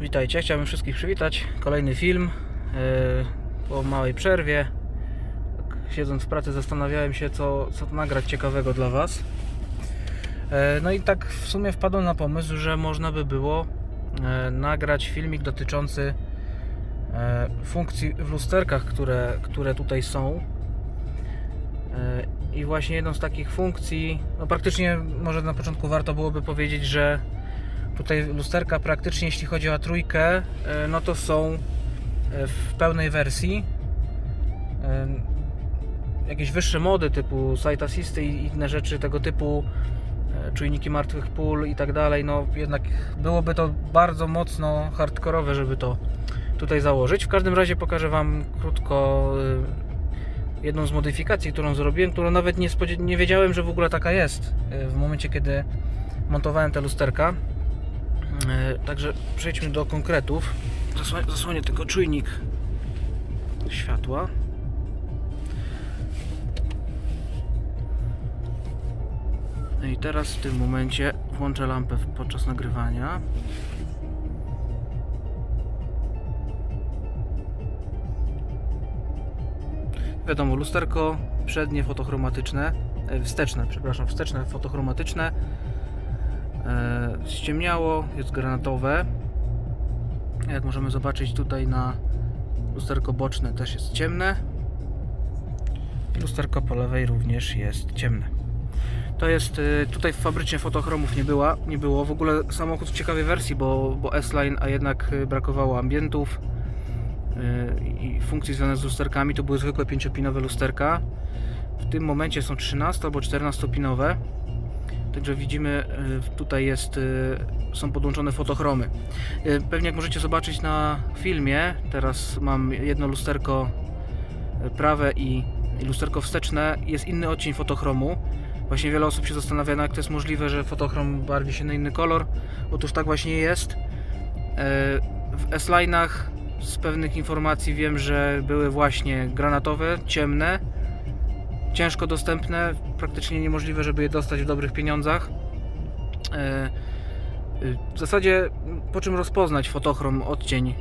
Witajcie, chciałbym wszystkich przywitać. Kolejny film yy, po małej przerwie. Tak, siedząc w pracy zastanawiałem się, co, co nagrać ciekawego dla Was. Yy, No i tak w sumie wpadłem na pomysł, że można by było yy, nagrać filmik dotyczący funkcji w lusterkach, które, które tutaj są. I właśnie jedną z takich funkcji, no praktycznie może na początku warto byłoby powiedzieć, że Tutaj lusterka praktycznie jeśli chodzi o trójkę, e, no to są e, w pełnej wersji. E, Jakieś wyższe mody typu Sight Assisty i inne rzeczy tego typu, czujniki martwych pól i tak dalej, no jednak byłoby to bardzo mocno hardkorowe, żeby to tutaj założyć. W każdym razie pokażę Wam krótko jedną z modyfikacji, którą zrobiłem, którą nawet nie, nie wiedziałem, że w ogóle taka jest w momencie, kiedy montowałem te lusterka. Także przejdźmy do konkretów. Zasłonię, tylko czujnik światła. No I teraz w tym momencie włączę lampę podczas nagrywania. Wiadomo, lusterko przednie fotochromatyczne, e, wsteczne, przepraszam, wsteczne fotochromatyczne ściemniało, jest granatowe. Jak możemy zobaczyć tutaj na lusterko boczne też jest ciemne. Lusterko po lewej również jest ciemne. To jest y, tutaj w fabrycznie fotochromów nie była, nie było. W ogóle samochód w ciekawej wersji, bo, bo S-Line, a jednak y, brakowało ambientów i funkcji związanych z lusterkami. To były zwykłe 5-pinowe lusterka. W tym momencie są 13 albo 14-pinowe. Także widzimy, y, tutaj jest, y, są podłączone fotochromy. Y, Pewnie jak możecie zobaczyć na filmie, teraz mam jedno lusterko prawe i, lusterko wsteczne. Jest inny odcień fotochromu. Właśnie wiele osób się zastanawia, no jak to jest możliwe, że fotochrom barwi się na inny kolor. Otóż tak właśnie jest. W S-Line'ach z pewnych informacji wiem, że były właśnie granatowe, ciemne, ciężko dostępne, praktycznie niemożliwe, żeby je dostać w dobrych pieniądzach. E, e, W zasadzie po czym rozpoznać fotochrom odcień? E,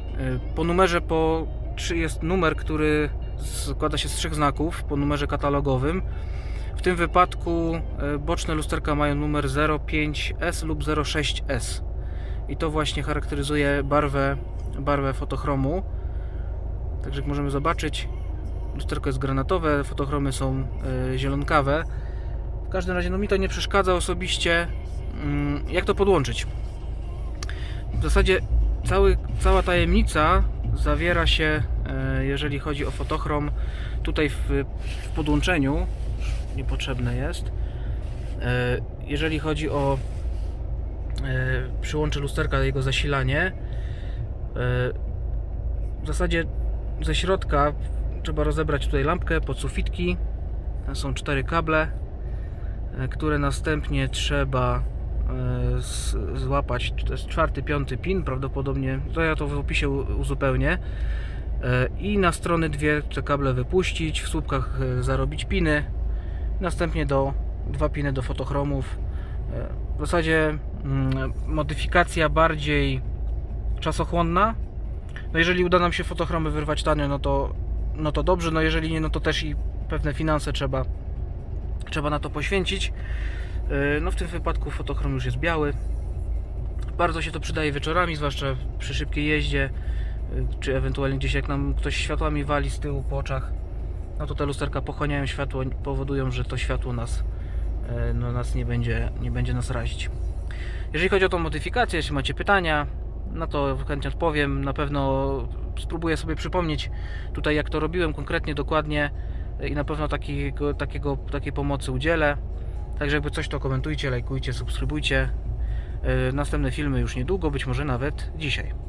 Po numerze po jest numer, który składa się z trzech znaków po numerze katalogowym. W tym wypadku boczne lusterka mają numer 05S lub 06S. I to właśnie charakteryzuje barwę, barwę fotochromu. Także jak możemy zobaczyć, lusterko jest granatowe, fotochromy są e, zielonkawe. W każdym razie no mi to nie przeszkadza osobiście. Mm, Jak to podłączyć? W zasadzie cały, cała tajemnica zawiera się, e, jeżeli chodzi o fotochrom, tutaj w, w podłączeniu. Niepotrzebne jest. E, Jeżeli chodzi o przyłącze lusterka, jego zasilanie, w zasadzie ze środka trzeba rozebrać tutaj lampkę pod sufitki. Tam są cztery kable, e, które następnie trzeba e, złapać. To jest czwarty, piąty pin, prawdopodobnie. To ja to w opisie uzupełnię. E, I na strony dwie te kable wypuścić, w słupkach zarobić piny. Następnie do dwa piny do fotochromów. W zasadzie mm, modyfikacja bardziej czasochłonna. No jeżeli uda nam się fotochromy wyrwać tanio, no to, no to dobrze, no jeżeli nie, no to też i pewne finanse trzeba, trzeba na to poświęcić. Yy, No w tym wypadku fotochrom już jest biały. Bardzo się to przydaje wieczorami, zwłaszcza przy szybkiej jeździe, yy, czy ewentualnie gdzieś jak nam ktoś światłami wali z tyłu po oczach. No to te lusterka pochłaniają światło, powodują, że to światło nas, yy, no nas nie będzie, nie będzie nas razić. Jeżeli chodzi o tą modyfikację, jeśli macie pytania, no to chętnie odpowiem. Na pewno spróbuję sobie przypomnieć tutaj, jak to robiłem konkretnie, dokładnie i na pewno takiego, takiego, takiej pomocy udzielę. Także jakby coś to komentujcie, lajkujcie, subskrybujcie. Yy, Następne filmy już niedługo, być może nawet dzisiaj.